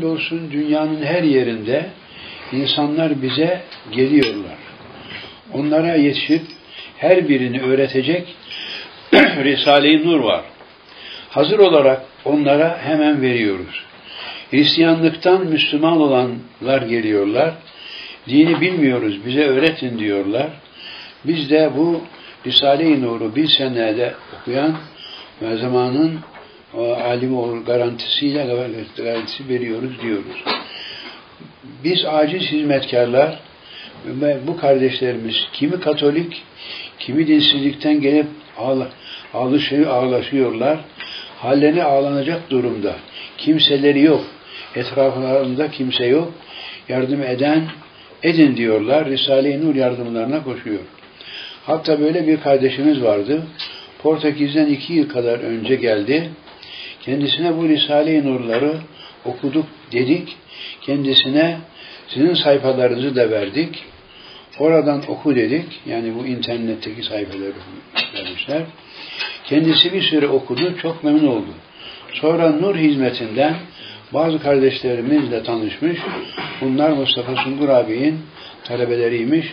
olsun dünyanın her yerinde insanlar bize geliyorlar. Onlara yetişip her birini öğretecek Risale-i Nur var. Hazır olarak onlara hemen veriyoruz. Hristiyanlıktan Müslüman olanlar geliyorlar. Dini bilmiyoruz, bize öğretin diyorlar. Biz de bu Risale-i Nur'u bir senede okuyan ve zamanın alim olur garantisiyle garantisi veriyoruz diyoruz. Biz aciz hizmetkarlar ve bu kardeşlerimiz kimi Katolik, kimi dinsizlikten gelip ağlaşıyor, ağlaşıyorlar. Hallerine ağlanacak durumda. Kimseleri yok. Etraflarında kimse yok. Yardım eden edin diyorlar. Risale-i Nur yardımlarına koşuyor. Hatta böyle bir kardeşimiz vardı. Portekiz'den iki yıl kadar önce geldi. Kendisine bu Risale-i Nur'ları okuduk dedik. Kendisine sizin sayfalarınızı da verdik. Oradan oku dedik. Yani bu internetteki sayfaları vermişler. Kendisi bir süre okudu. Çok memnun oldu. Sonra Nur hizmetinden bazı kardeşlerimizle tanışmış. Bunlar Mustafa Sungur abinin talebeleriymiş.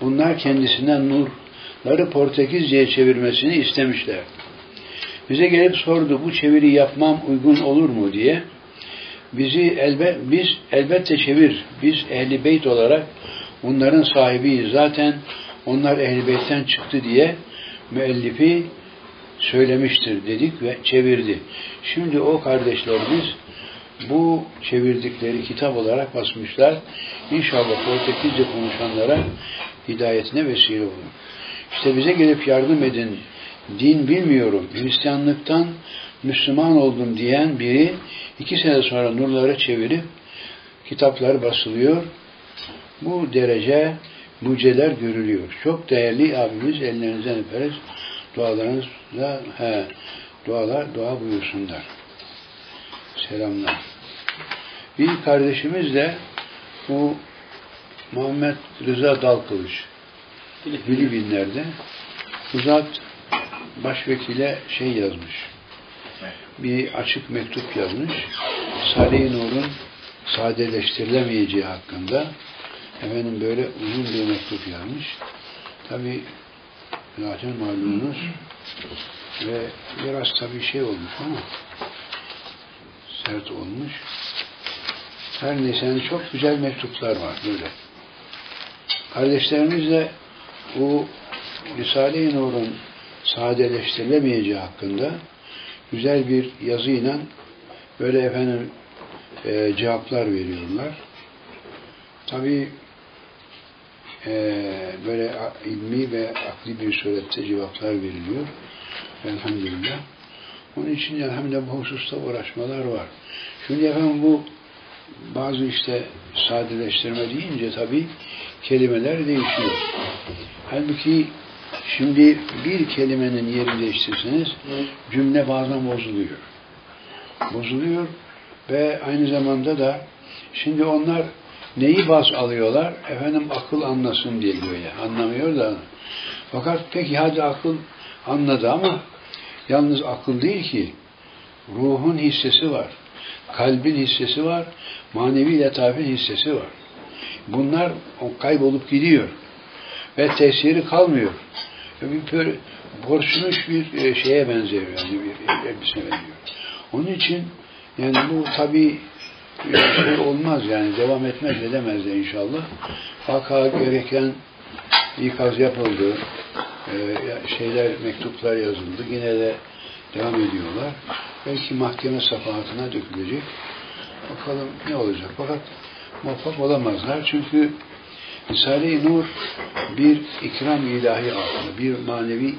Bunlar kendisinden Nur'ları Portekizce'ye çevirmesini istemişler. Bize gelip sordu bu çeviri yapmam uygun olur mu diye. Bizi elbet biz elbette çevir. Biz ehli beyt olarak onların sahibiyiz. Zaten onlar ehli beytten çıktı diye müellifi söylemiştir dedik ve çevirdi. Şimdi o kardeşlerimiz bu çevirdikleri kitap olarak basmışlar. İnşallah Portekizce konuşanlara hidayetine vesile olur. İşte bize gelip yardım edin din bilmiyorum, Hristiyanlıktan Müslüman oldum diyen biri iki sene sonra nurları çevirip kitaplar basılıyor. Bu derece mucizeler görülüyor. Çok değerli abimiz ellerinizden öperiz. Dualarınızla he, dualar dua buyursunlar. Selamlar. Bir kardeşimiz de bu Muhammed Rıza Dalkılıç Filipinler'de uzat başvekile şey yazmış. Bir açık mektup yazmış. Salih Nur'un sadeleştirilemeyeceği hakkında efendim böyle uzun bir mektup yazmış. Tabi zaten malumunuz ve biraz tabi şey olmuş ama sert olmuş. Her neyse yani çok güzel mektuplar var böyle. Kardeşlerimiz de bu Risale-i Nur'un sadeleştirilemeyeceği hakkında güzel bir yazıyla böyle efendim e, cevaplar veriyorlar. Tabi e, böyle ilmi ve akli bir surette cevaplar veriliyor. Elhamdülillah. Onun için elhamdülillah bu hususta uğraşmalar var. Şimdi efendim bu bazı işte sadeleştirme deyince tabi kelimeler değişiyor. Halbuki Şimdi bir kelimenin yerini değiştirseniz cümle bazen bozuluyor. Bozuluyor ve aynı zamanda da şimdi onlar neyi baz alıyorlar? Efendim akıl anlasın diye göğe. Anlamıyor da. Fakat peki hadi akıl anladı ama yalnız akıl değil ki. Ruhun hissesi var. Kalbin hissesi var. Manevi letafin hissesi var. Bunlar kaybolup gidiyor. Ve tesiri kalmıyor bir böyle borçluş bir e, şeye benziyor yani bir elbise benziyor. Onun için yani bu tabi şey olmaz yani devam etmez edemez de inşallah. Vaka gereken ikaz yapıldı. Ee, şeyler, mektuplar yazıldı. Yine de devam ediyorlar. Belki mahkeme safahatına dökülecek. Bakalım ne olacak. Fakat muvaffak olamazlar. Çünkü Risale-i Nur bir ikram ilahi altında, bir manevi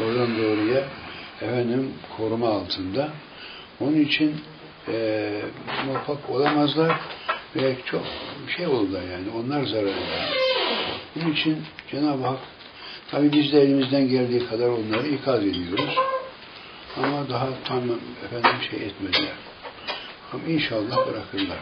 doğrudan doğruya efendim koruma altında. Onun için e, muvaffak olamazlar ve çok şey olurlar yani. Onlar zarar eder. Bunun için Cenab-ı Hak tabi biz de elimizden geldiği kadar onları ikaz ediyoruz. Ama daha tam efendim şey etmediler. Ama inşallah bırakırlar.